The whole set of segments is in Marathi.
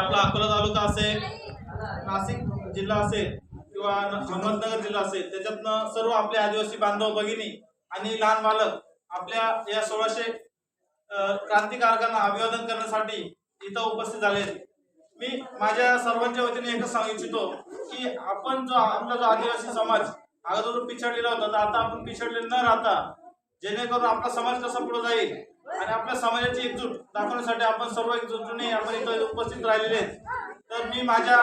आपला अकोला तालुका असेल नाशिक जिल्हा असेल किंवा अहमदनगर जिल्हा असेल त्याच्यातनं सर्व आपले आदिवासी बांधव भगिनी आणि लहान बालक आपल्या या सोळाशे क्रांतिकारकांना अभिवादन करण्यासाठी इथं उपस्थित झाले मी माझ्या सर्वांच्या वतीने एकच सांगू इच्छितो की आपण जो आपला जो आदिवासी समाज अगोदर पिछडलेला होता तर आता आपण पिछडले न राहता जेणेकरून आपला समाज कसा पुढे जाईल आणि आपल्या समाजाची एकजूट दाखवण्यासाठी आपण सर्व एकजुटीने आपण इथं उपस्थित राहिलेले आहेत. तर मी माझ्या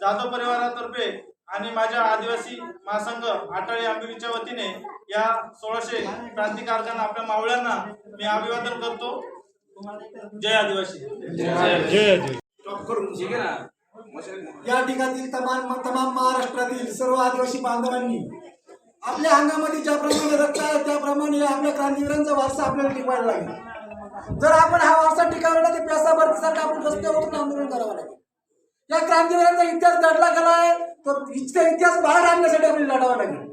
जाधव परिवारातर्फे आणि माझ्या आदिवासी महासंघ आटाळी आंबिलीच्या वतीने या सोळाशे क्रांतिकारकांना आपल्या मावळ्यांना मी अभिवादन करतो. जय आदिवासी. या तमाम तमाम महाराष्ट्रातील सर्व आदिवासी बांधवांनी आपल्या अंगामध्ये ज्याप्रमाणे रक्त आहे त्याप्रमाणे आपल्या क्रांतीवीरांचा वारसा आपल्याला टिकवायला लागेल. जर आपण हा वारसा टिकावला तर प्यासा भरतीसाठी आपण रस्त्यावरून आंदोलन करावं लागेल. या क्रांतीवीरांचा इतिहास दडला गेला आहे तो इथचा इतिहास बाहेर आणण्यासाठी आपल्याला लढावा लागेल.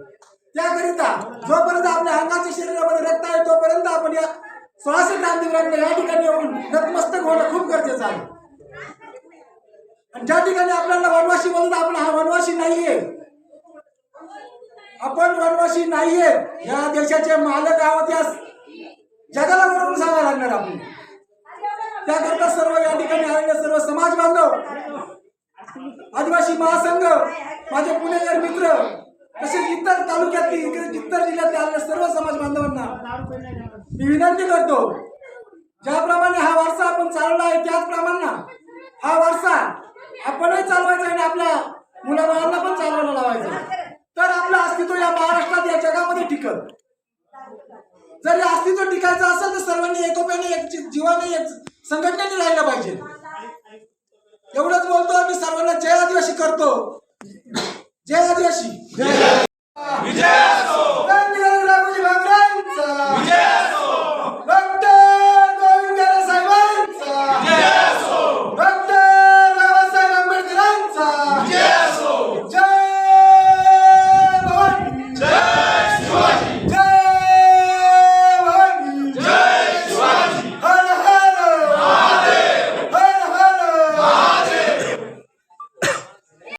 त्याकरिता जोपर्यंत आपल्या अंगाच्या शरीरामध्ये रक्त आहे तोपर्यंत आपण या सोळाशे क्रांतीवीरांना या ठिकाणी येऊन नतमस्तक होणं खूप गरजेचं आहे. आणि ज्या ठिकाणी आपल्याला वनवाशी बोलतो आपण हा वनवाशी नाहीये आपण वनवासी नाहीये. या देशाचे मालक आहोत या जगाला वरून सांगायला लागणार आपण. त्याकरता सर्व या ठिकाणी आलेले सर्व समाज बांधव आदिवासी महासंघ माझे पुणेकर मित्र तसेच इतर तालुक्यातील इकडे इतर जिल्ह्यातले आलेल्या सर्व समाज बांधवांना मी विनंती करतो ज्याप्रमाणे हा वारसा आपण चालवला आहे त्याचप्रमाणे हा वारसा आपणही चालवायचा आणि आपल्या मुलाबाळांना पण चालवायला लावायचा तर आपलं अस्तित्व या महाराष्ट्रात टिकल. जर अस्तित्व टिकायचं असेल तर सर्वांनी एकोप्याने एक जीवाने एक संघटनेने राहिलं पाहिजे. एवढंच बोलतो मी सर्वांना जय आदिवासी करतो. जय आदिवासी.